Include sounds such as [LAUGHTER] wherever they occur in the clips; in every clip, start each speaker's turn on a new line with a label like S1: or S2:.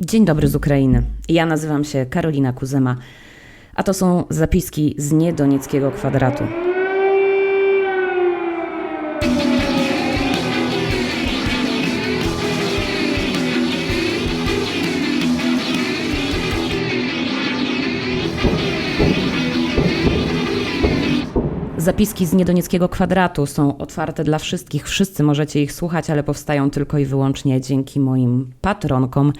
S1: Dzień dobry z Ukrainy. Ja nazywam się Karolina Kuzema, a to są zapiski z niedonieckiego kwadratu. Zapiski z niedonieckiego kwadratu są otwarte dla wszystkich. Wszyscy możecie ich słuchać, ale powstają tylko i wyłącznie dzięki moim patronkom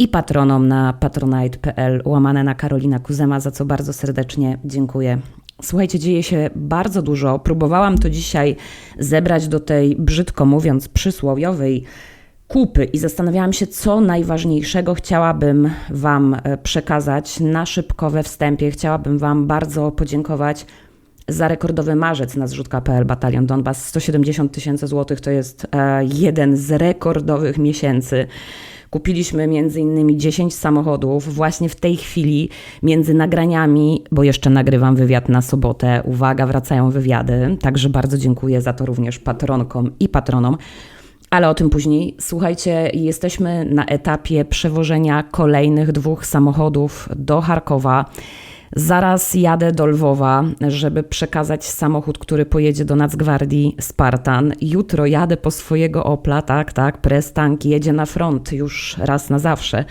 S1: i patronom na patronite.pl łamane na Karolina Kuzema, za co bardzo serdecznie dziękuję. Słuchajcie, dzieje się bardzo dużo. Próbowałam to dzisiaj zebrać do tej, brzydko mówiąc, przysłowiowej kupy i zastanawiałam się, co najważniejszego chciałabym Wam e, przekazać na szybko we wstępie. Chciałabym Wam bardzo podziękować za rekordowy marzec na zrzutka.pl Batalion Donbas. 170 tysięcy złotych to jest e, jeden z rekordowych miesięcy. Kupiliśmy między innymi 10 samochodów. Właśnie w tej chwili między nagraniami, bo jeszcze nagrywam wywiad na sobotę. Uwaga, wracają wywiady. Także bardzo dziękuję za to również patronkom i patronom. Ale o tym później. Słuchajcie, jesteśmy na etapie przewożenia kolejnych dwóch samochodów do Charkowa. Zaraz jadę do Lwowa, żeby przekazać samochód, który pojedzie do Nacgwardii Spartan. Jutro jadę po swojego Opla, tak, tak, Prestank jedzie na front już raz na zawsze.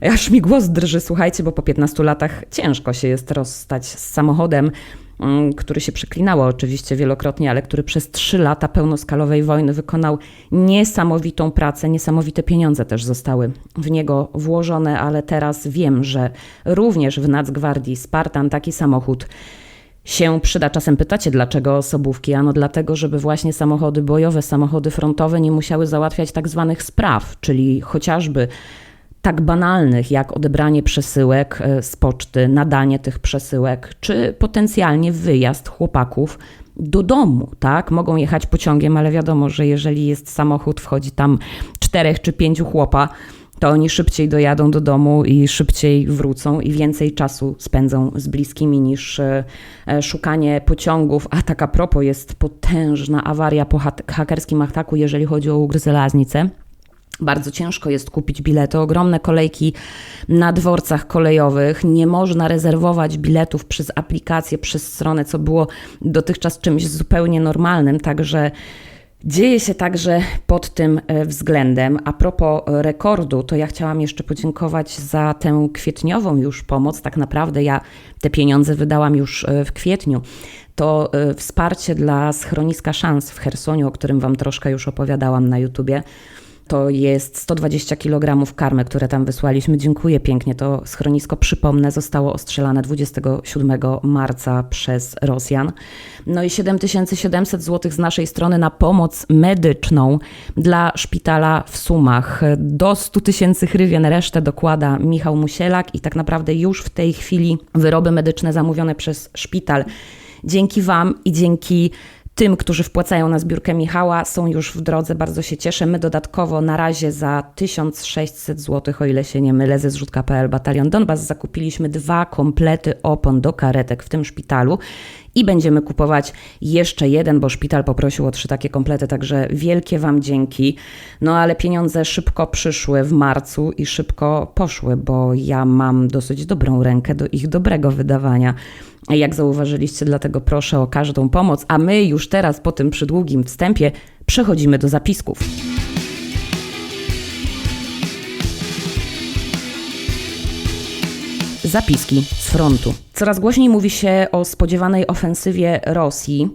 S1: Aż mi głos drży, słuchajcie, bo po 15 latach ciężko się jest rozstać z samochodem, który się przyklinało oczywiście wielokrotnie, ale który przez 3 lata pełnoskalowej wojny wykonał niesamowitą pracę, niesamowite pieniądze też zostały w niego włożone, ale teraz wiem, że również w Nacgwardii Spartan taki samochód się przyda. Czasem pytacie, dlaczego osobówki? Ano dlatego, żeby właśnie samochody bojowe, samochody frontowe nie musiały załatwiać tak zwanych spraw, czyli chociażby tak banalnych jak odebranie przesyłek e, z poczty, nadanie tych przesyłek, czy potencjalnie wyjazd chłopaków do domu, tak? Mogą jechać pociągiem, ale wiadomo, że jeżeli jest samochód, wchodzi tam czterech czy pięciu chłopa, to oni szybciej dojadą do domu i szybciej wrócą i więcej czasu spędzą z bliskimi niż e, e, szukanie pociągów. A tak a propos jest potężna awaria po hakerskim ataku, jeżeli chodzi o Ugryzelaznicę. Bardzo ciężko jest kupić bilety, ogromne kolejki na dworcach kolejowych. Nie można rezerwować biletów przez aplikację, przez stronę, co było dotychczas czymś zupełnie normalnym. Także dzieje się także pod tym e, względem. A propos rekordu, to ja chciałam jeszcze podziękować za tę kwietniową już pomoc. Tak naprawdę ja te pieniądze wydałam już e, w kwietniu to e, wsparcie dla schroniska szans w Chersoniu, o którym Wam troszkę już opowiadałam na YouTubie. To jest 120 kg karmy, które tam wysłaliśmy. Dziękuję pięknie. To schronisko, przypomnę, zostało ostrzelane 27 marca przez Rosjan. No i 7700 zł z naszej strony na pomoc medyczną dla szpitala w Sumach. Do 100 tysięcy hrywien resztę dokłada Michał Musielak i tak naprawdę już w tej chwili wyroby medyczne zamówione przez szpital dzięki Wam i dzięki tym, którzy wpłacają na zbiórkę Michała, są już w drodze. Bardzo się cieszę. My dodatkowo na razie za 1600 zł, o ile się nie mylę, ze zrzutka.pl Batalion Donbas zakupiliśmy dwa komplety opon do karetek w tym szpitalu i będziemy kupować jeszcze jeden, bo szpital poprosił o trzy takie komplety, także wielkie Wam dzięki. No ale pieniądze szybko przyszły w marcu i szybko poszły, bo ja mam dosyć dobrą rękę do ich dobrego wydawania. Jak zauważyliście, dlatego proszę o każdą pomoc, a my już teraz po tym przydługim wstępie przechodzimy do zapisków. Zapiski z frontu. Coraz głośniej mówi się o spodziewanej ofensywie Rosji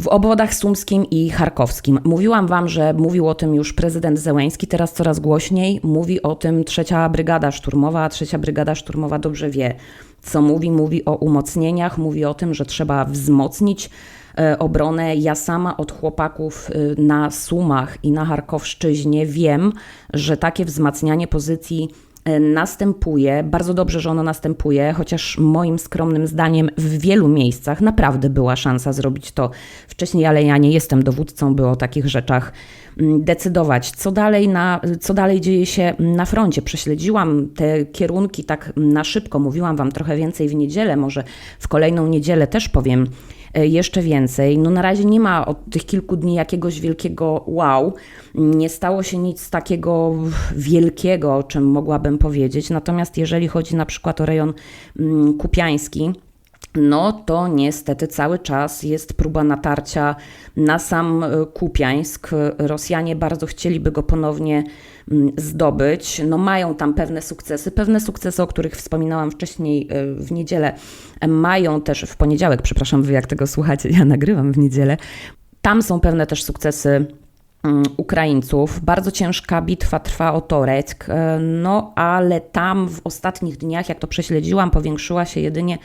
S1: w obwodach sumskim i charkowskim. Mówiłam wam, że mówił o tym już prezydent Zełęński, teraz coraz głośniej mówi o tym trzecia brygada szturmowa, a trzecia brygada szturmowa dobrze wie, co mówi. Mówi o umocnieniach, mówi o tym, że trzeba wzmocnić e, obronę. Ja sama od chłopaków e, na Sumach i na Charkowszczyźnie wiem, że takie wzmacnianie pozycji następuje, bardzo dobrze, że ono następuje, chociaż moim skromnym zdaniem w wielu miejscach naprawdę była szansa zrobić to wcześniej, ale ja nie jestem dowódcą, by o takich rzeczach mm, decydować. Co dalej, na, co dalej dzieje się na froncie? Prześledziłam te kierunki tak na szybko, mówiłam Wam trochę więcej w niedzielę, może w kolejną niedzielę też powiem e, jeszcze więcej. No na razie nie ma od tych kilku dni jakiegoś wielkiego wow. Nie stało się nic takiego wielkiego, o czym mogłabym powiedzieć. Natomiast jeżeli chodzi na przykład o rejon mm, kupiański, no to niestety cały czas jest próba natarcia na sam e, Kupiańsk. Rosjanie bardzo chcieliby go ponownie mm, zdobyć. No mają tam pewne sukcesy, pewne sukcesy, o których wspominałam wcześniej e, w niedzielę. Mają też w poniedziałek, przepraszam, wy jak tego słuchacie, ja nagrywam w niedzielę. Tam są pewne też sukcesy mm, Ukraińców. Bardzo ciężka bitwa trwa o Toreck, e, no ale tam w ostatnich dniach, jak to prześledziłam, powiększyła się jedynie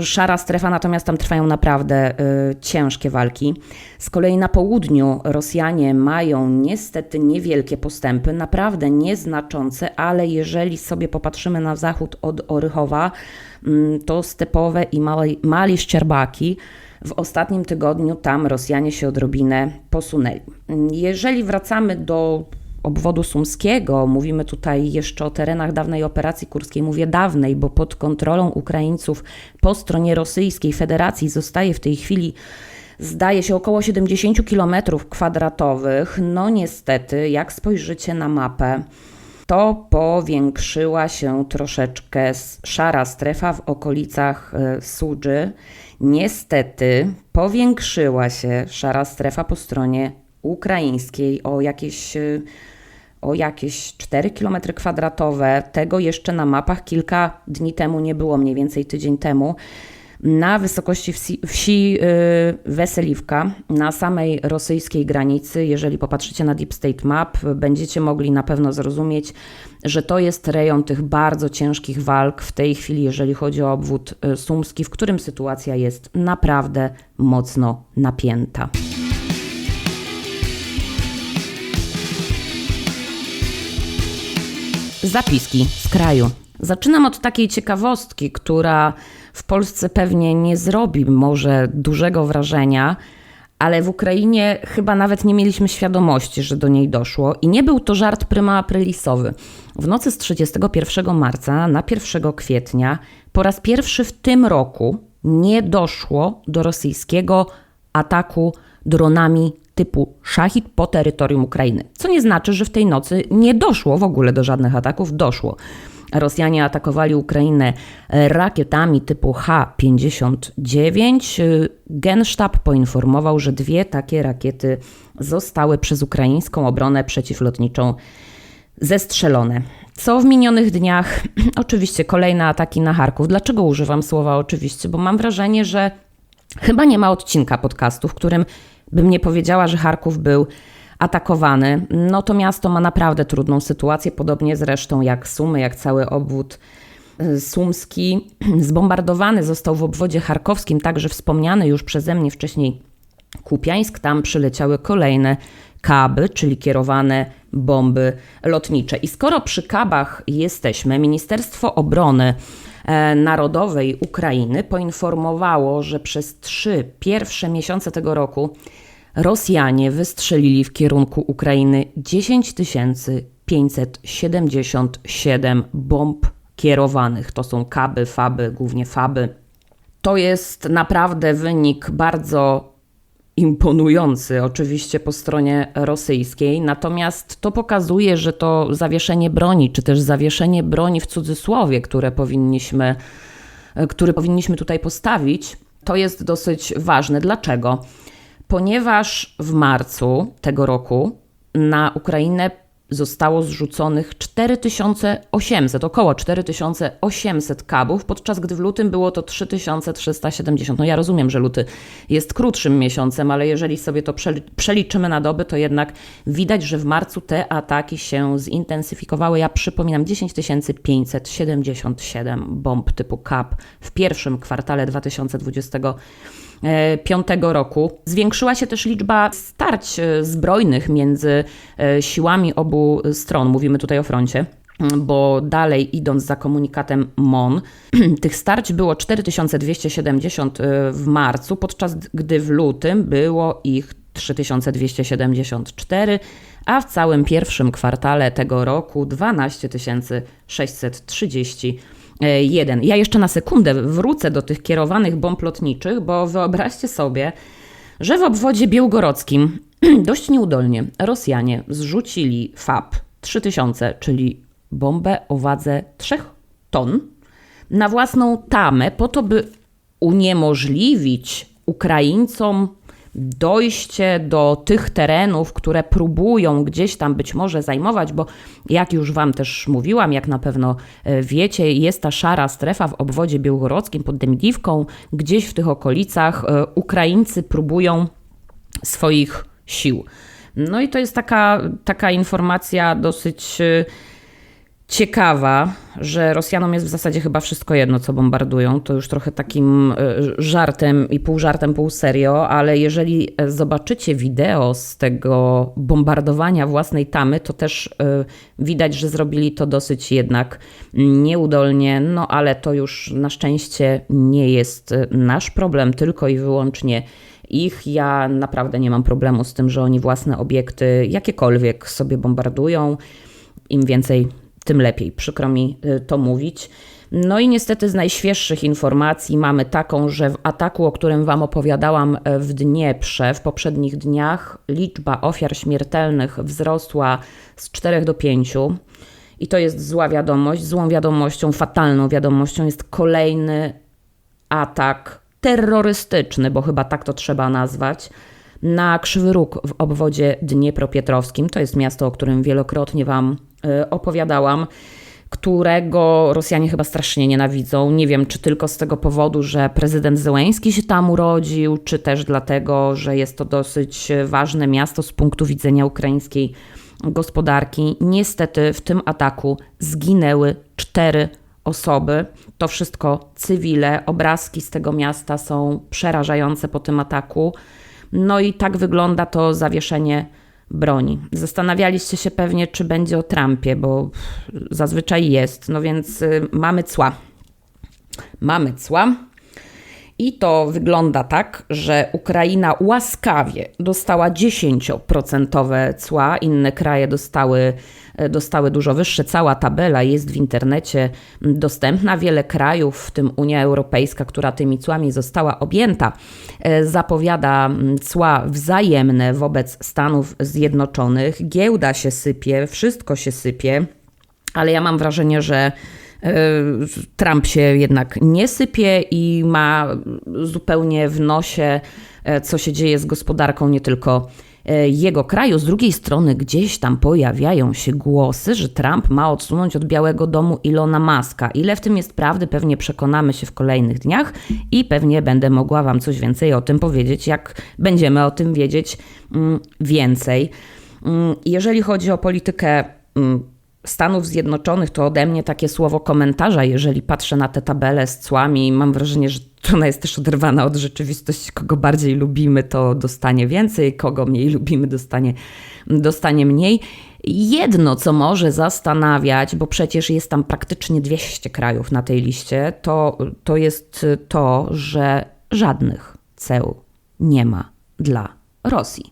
S1: szara strefa, natomiast tam trwają naprawdę y, ciężkie walki. Z kolei na południu Rosjanie mają niestety niewielkie postępy, naprawdę nieznaczące, ale jeżeli sobie popatrzymy na zachód od Orychowa, y, to stepowe i mali, mali Szczerbaki, w ostatnim tygodniu tam Rosjanie się odrobinę posunęli. Jeżeli wracamy do obwodu sumskiego, mówimy tutaj jeszcze o terenach dawnej operacji kurskiej, mówię dawnej, bo pod kontrolą Ukraińców po stronie rosyjskiej Federacji zostaje w tej chwili zdaje się około 70 km kwadratowych. No niestety, jak spojrzycie na mapę, to powiększyła się troszeczkę szara strefa w okolicach e, Sudży. Niestety powiększyła się szara strefa po stronie ukraińskiej o jakieś e, o jakieś 4 km kwadratowe. Tego jeszcze na mapach kilka dni temu nie było, mniej więcej tydzień temu. Na wysokości wsi, wsi yy, Weseliwka, na samej rosyjskiej granicy, jeżeli popatrzycie na Deep State Map, będziecie mogli na pewno zrozumieć, że to jest rejon tych bardzo ciężkich walk w tej chwili, jeżeli chodzi o obwód y, sumski, w którym sytuacja jest naprawdę mocno napięta. Zapiski z kraju. Zaczynam od takiej ciekawostki, która w Polsce pewnie nie zrobi może dużego wrażenia, ale w Ukrainie chyba nawet nie mieliśmy świadomości, że do niej doszło. I nie był to żart pryma aprilisowy. W nocy z 31 marca na 1 kwietnia po raz pierwszy w tym roku nie doszło do rosyjskiego ataku dronami typu szachid po terytorium Ukrainy. Co nie znaczy, że w tej nocy nie doszło w ogóle do żadnych ataków, doszło. Rosjanie atakowali Ukrainę rakietami typu H-59. Gensztab poinformował, że dwie takie rakiety zostały przez ukraińską obronę przeciwlotniczą zestrzelone. Co w minionych dniach? [CLEARS THROAT] Oczywiście kolejne ataki na Charków. Dlaczego używam słowa oczywiście? Bo mam wrażenie, że chyba nie ma odcinka podcastu, w którym bym nie powiedziała, że Charków był atakowany. No to miasto ma naprawdę trudną sytuację, podobnie zresztą jak Sumy, jak cały obwód y, sumski. [CLEARS THROAT] Zbombardowany został w obwodzie charkowskim, także wspomniany już przeze mnie wcześniej Kupiańsk. Tam przyleciały kolejne kaby, czyli kierowane bomby lotnicze. I skoro przy kabach jesteśmy, Ministerstwo Obrony Narodowej Ukrainy poinformowało, że przez trzy pierwsze miesiące tego roku Rosjanie wystrzelili w kierunku Ukrainy 10 577 bomb kierowanych. To są kaby, faby, głównie faby. To jest naprawdę wynik bardzo imponujący, oczywiście po stronie rosyjskiej, natomiast to pokazuje, że to zawieszenie broni, czy też zawieszenie broni w cudzysłowie, które powinniśmy, które powinniśmy tutaj postawić, to jest dosyć ważne. Dlaczego? ponieważ w marcu tego roku na Ukrainę zostało zrzuconych 4800, około 4800 kabów, podczas gdy w lutym było to 3370. No ja rozumiem, że luty jest krótszym miesiącem, ale jeżeli sobie to przeliczymy na doby, to jednak widać, że w marcu te ataki się zintensyfikowały. Ja przypominam 10 577 bomb typu KAP w pierwszym kwartale 2020 2005 roku. Zwiększyła się też liczba starć e, zbrojnych między e, siłami obu stron. Mówimy tutaj o froncie bo dalej idąc za komunikatem MON, [CLEARS THROAT] tych starć było 4270 e, w marcu, podczas gdy w lutym było ich 3274, a w całym pierwszym kwartale tego roku 12 630 e, jeden. Ja jeszcze na sekundę wrócę do tych kierowanych bomb lotniczych, bo wyobraźcie sobie, że w obwodzie białgorodzkim [CLEARS THROAT] dość nieudolnie Rosjanie zrzucili FAP 3000, czyli bombę o wadze 3 ton, na własną tamę, po to, by uniemożliwić Ukraińcom dojście do tych terenów, które próbują gdzieś tam być może zajmować, bo jak już Wam też mówiłam, jak na pewno e, wiecie, jest ta szara strefa w obwodzie białgorodzkim pod Demidiwką, gdzieś w tych okolicach e, Ukraińcy próbują swoich sił. No i to jest taka, taka informacja dosyć e, ciekawa, że Rosjanom jest w zasadzie chyba wszystko jedno, co bombardują. To już trochę takim e, żartem i pół żartem, pół serio, ale jeżeli zobaczycie wideo z tego bombardowania własnej tamy, to też e, widać, że zrobili to dosyć jednak nieudolnie, no ale to już na szczęście nie jest nasz problem, tylko i wyłącznie ich. Ja naprawdę nie mam problemu z tym, że oni własne obiekty jakiekolwiek sobie bombardują. Im więcej tym lepiej. Przykro mi y, to mówić. No i niestety z najświeższych informacji mamy taką, że w ataku, o którym Wam opowiadałam e, w Dnieprze, w poprzednich dniach, liczba ofiar śmiertelnych wzrosła z 4 do 5. I to jest zła wiadomość. Złą wiadomością, fatalną wiadomością jest kolejny atak terrorystyczny, bo chyba tak to trzeba nazwać, na Krzywy Róg w obwodzie Dniepropietrowskim. To jest miasto, o którym wielokrotnie Wam opowiadałam, którego Rosjanie chyba strasznie nienawidzą. Nie wiem, czy tylko z tego powodu, że prezydent Zełęński się tam urodził, czy też dlatego, że jest to dosyć ważne miasto z punktu widzenia ukraińskiej gospodarki. Niestety w tym ataku zginęły cztery osoby. To wszystko cywile. Obrazki z tego miasta są przerażające po tym ataku. No i tak wygląda to zawieszenie broni. Zastanawialiście się pewnie, czy będzie o Trumpie, bo zazwyczaj jest. No więc y, mamy cła. Mamy cła. I to wygląda tak, że Ukraina łaskawie dostała 10% cła, inne kraje dostały, dostały dużo wyższe. Cała tabela jest w internecie dostępna. Wiele krajów, w tym Unia Europejska, która tymi cłami została objęta, e, zapowiada cła wzajemne wobec Stanów Zjednoczonych. Giełda się sypie, wszystko się sypie, ale ja mam wrażenie, że E, Trump się jednak nie sypie i ma zupełnie w nosie, e, co się dzieje z gospodarką nie tylko e, jego kraju. Z drugiej strony gdzieś tam pojawiają się głosy, że Trump ma odsunąć od Białego Domu Ilona Maska. Ile w tym jest prawdy, pewnie przekonamy się w kolejnych dniach i pewnie będę mogła Wam coś więcej o tym powiedzieć, jak będziemy o tym wiedzieć mm, więcej. Mm, jeżeli chodzi o politykę mm, Stanów Zjednoczonych to ode mnie takie słowo komentarza, jeżeli patrzę na tę tabelę z cłami. Mam wrażenie, że ona jest też oderwana od rzeczywistości. Kogo bardziej lubimy, to dostanie więcej, kogo mniej lubimy, dostanie, dostanie mniej. Jedno, co może zastanawiać, bo przecież jest tam praktycznie 200 krajów na tej liście, to, to jest to, że żadnych ceł nie ma dla Rosji.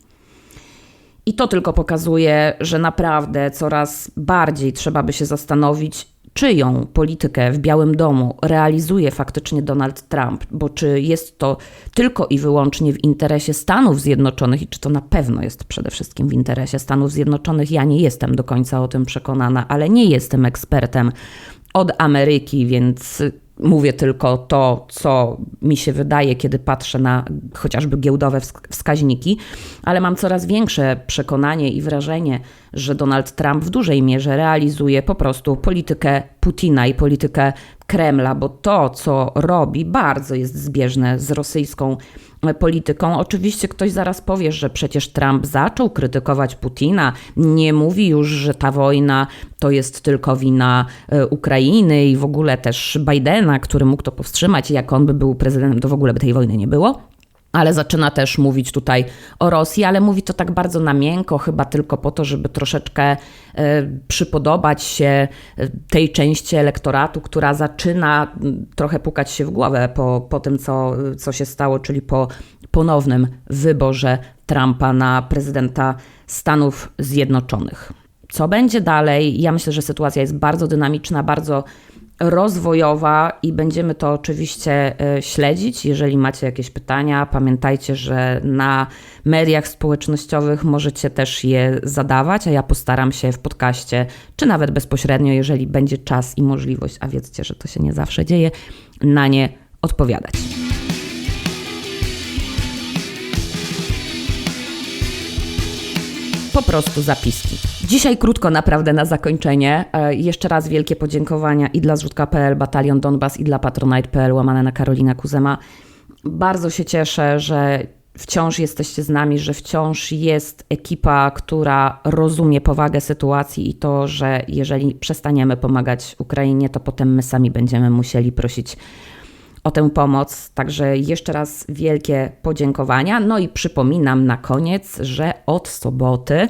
S1: I to tylko pokazuje, że naprawdę coraz bardziej trzeba by się zastanowić, czyją politykę w Białym Domu realizuje faktycznie Donald Trump, bo czy jest to tylko i wyłącznie w interesie Stanów Zjednoczonych i czy to na pewno jest przede wszystkim w interesie Stanów Zjednoczonych, ja nie jestem do końca o tym przekonana, ale nie jestem ekspertem od Ameryki, więc Mówię tylko to, co mi się wydaje, kiedy patrzę na chociażby giełdowe wskaźniki, ale mam coraz większe przekonanie i wrażenie, że Donald Trump w dużej mierze realizuje po prostu politykę Putina i politykę Kremla, bo to, co robi, bardzo jest zbieżne z rosyjską polityką. Oczywiście ktoś zaraz powie, że przecież Trump zaczął krytykować Putina, nie mówi już, że ta wojna to jest tylko wina e, Ukrainy i w ogóle też Bidena, który mógł to powstrzymać. Jak on by był prezydentem, to w ogóle by tej wojny nie było ale zaczyna też mówić tutaj o Rosji, ale mówi to tak bardzo na miękko, chyba tylko po to, żeby troszeczkę e, przypodobać się e, tej części elektoratu, która zaczyna trochę pukać się w głowę po, po tym, co, co się stało, czyli po ponownym wyborze Trumpa na prezydenta Stanów Zjednoczonych. Co będzie dalej? Ja myślę, że sytuacja jest bardzo dynamiczna, bardzo rozwojowa i będziemy to oczywiście e, śledzić. Jeżeli macie jakieś pytania, pamiętajcie, że na mediach społecznościowych możecie też je zadawać, a ja postaram się w podcaście, czy nawet bezpośrednio, jeżeli będzie czas i możliwość, a wiedzcie, że to się nie zawsze dzieje, na nie odpowiadać. Po prostu zapiski. Dzisiaj krótko naprawdę na zakończenie. E, jeszcze raz wielkie podziękowania i dla zrzutka.pl, Batalion Donbas i dla Patronite.pl łamane na Karolina Kuzema. Bardzo się cieszę, że wciąż jesteście z nami, że wciąż jest ekipa, która rozumie powagę sytuacji i to, że jeżeli przestaniemy pomagać Ukrainie, to potem my sami będziemy musieli prosić o tę pomoc. Także jeszcze raz wielkie podziękowania. No i przypominam na koniec, że od soboty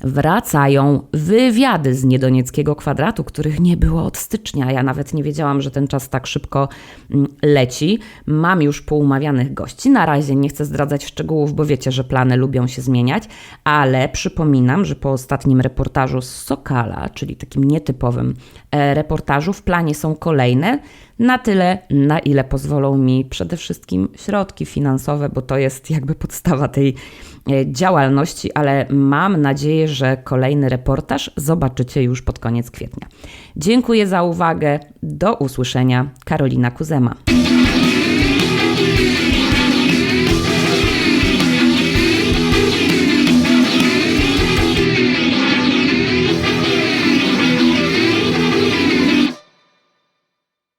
S1: wracają wywiady z niedonieckiego kwadratu, których nie było od stycznia. Ja nawet nie wiedziałam, że ten czas tak szybko mm, leci. Mam już poumawianych gości. Na razie nie chcę zdradzać szczegółów, bo wiecie, że plany lubią się zmieniać, ale przypominam, że po ostatnim reportażu z Sokala, czyli takim nietypowym e, reportażu, w planie są kolejne na tyle, na ile pozwolą mi przede wszystkim środki finansowe, bo to jest jakby podstawa tej e, działalności, ale mam nadzieję, że kolejny reportaż zobaczycie już pod koniec kwietnia. Dziękuję za uwagę. Do usłyszenia. Karolina Kuzema.